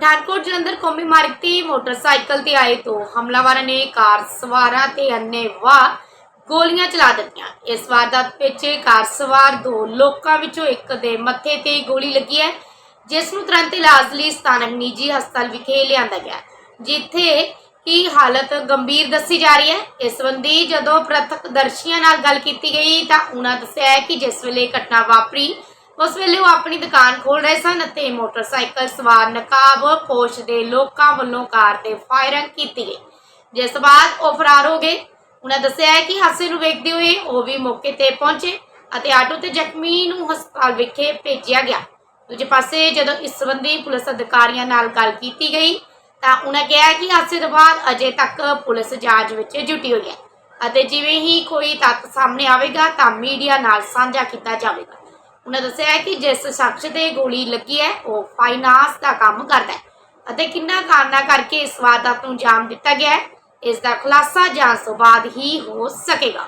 ਪਠਾਨਕੋਟ ਜਲੰਧਰ ਕੌਮੀ ਮਾਰਗ ਤੇ ਮੋਟਰਸਾਈਕਲ ਤੇ ਆਏ ਦੋ ਹਮਲਾਵਰਾਂ ਨੇ ਕਾਰ ਸਵਾਰਾਂ ਤੇ ਅੰਨੇ ਵਾਹ ਗੋਲੀਆਂ ਚਲਾ ਦਿੱਤੀਆਂ। ਇਸ ਵਾਰਦਾਤ ਵਿੱਚ ਕਾਰ ਸਵਾਰ ਦੋ ਲੋਕਾਂ ਵਿੱਚੋਂ ਇੱਕ ਦੇ ਮੱਥੇ ਤੇ ਗੋਲੀ ਲੱਗੀ ਹੈ, ਜਿਸ ਨੂੰ ਤੁਰੰਤ ਇਲਾਜ ਲਈ ਸਥਾਨਕ ਨਿੱਜੀ ਹਸਪਤਾਲ ਵਿਖੇ ਲਿਆਂਦਾ ਗਿਆ ਜਿੱਥੇ ਕਿ ਹਾਲਤ ਗੰਭੀਰ ਦੱਸੀ ਜਾ ਰਹੀ ਹੈ। ਇਸ ਸੰਬੰਧੀ ਜਦੋਂ ਪ੍ਰਤੱਖਦਰਸ਼ੀਆਂ ਨਾਲ ਗੱਲ ਕੀਤੀ ਗਈ ਤਾਂ ਉਹਨਾਂ ਦੱਸਿਆ ਹੈ ਕਿ ਜਿਸ ਵੇਲੇ ਘਟਨਾ ਵਾਪਰੀ ਉਸ ਵੇਲੇ ਉਹ ਆਪਣੀ ਦੁਕਾਨ ਖੋਲ ਰਹੇ ਸਨ ਅਤੇ ਮੋਟਰਸਾਈਕਲ ਸਵਾਰ ਨਕਾਬ ਪੋਸ਼ ਦੇ ਲੋਕਾਂ ਵੱਲੋਂ ਕਾਰ ਤੇ ਫਾਇਰਿੰਗ ਕੀਤੀ ਗਈ। ਜਿਸ ਬਾਅਦ ਉਹ ਫਰਾਰ ਹੋ ਗਏ। ਉਹਨਾਂ ਦੱਸਿਆ ਹੈ ਕਿ ਹਾਦਸੇ ਨੂੰ ਵੇਖਦੇ ਹੋਏ ਉਹ ਵੀ ਮੌਕੇ ਤੇ ਪਹੁੰਚੇ ਅਤੇ ਆਟੋ ਤੇ ਜ਼ਖਮੀ ਨੂੰ ਹਸਪਤਾਲ ਵਿਖੇ ਭੇਜਿਆ ਗਿਆ। ਦੂਜੇ ਪਾਸੇ ਜਦੋਂ ਇਸ ਸੰਬੰਧੀ ਪੁਲਿਸ ਅਧਿਕਾਰੀਆਂ ਨਾਲ ਗੱਲ ਕੀਤੀ ਗਈ ਤਾਂ ਉਹਨਾਂ ਕਿਹਾ ਕਿ ਹਾਦਸੇ ਤੋਂ ਬਾਅਦ ਅਜੇ ਤੱਕ ਪੁਲਿਸ ਜਾਂਚ ਵਿੱਚ ਜੁਟੀ ਹੋਈ ਹੈ ਅਤੇ ਜਿਵੇਂ ਹੀ ਕੋਈ ਤੱਥ ਸਾਹਮਣੇ ਆਵੇਗਾ ਤਾਂ ਮੀਡੀਆ ਨਾਲ ਸਾਂਝਾ ਕੀਤਾ ਜਾਵੇਗਾ। ਉਹਨਾਂ ਦੱਸਿਆ ਕਿ ਜਿਸ ਸ਼ਖਸ ਤੇ ਗੋਲੀ ਲੱਗੀ ਹੈ, ਉਹ ਫਾਈਨਾਂਸ ਦਾ ਕੰਮ ਕਰਦਾ ਹੈ ਅਤੇ ਕਿੰਨਾ ਕਾਰਨਾਂ ਕਰਕੇ ਇਸ ਵਾਰਦਾਤ ਨੂੰ ਅੰਜਾਮ ਦਿੱਤਾ ਗਿਆ ਹੈ, ਇਸ ਦਾ ਖੁਲਾਸਾ ਜਾਂਚ ਤੋਂ ਬਾਅਦ ਹੀ ਹੋ ਸਕੇਗਾ।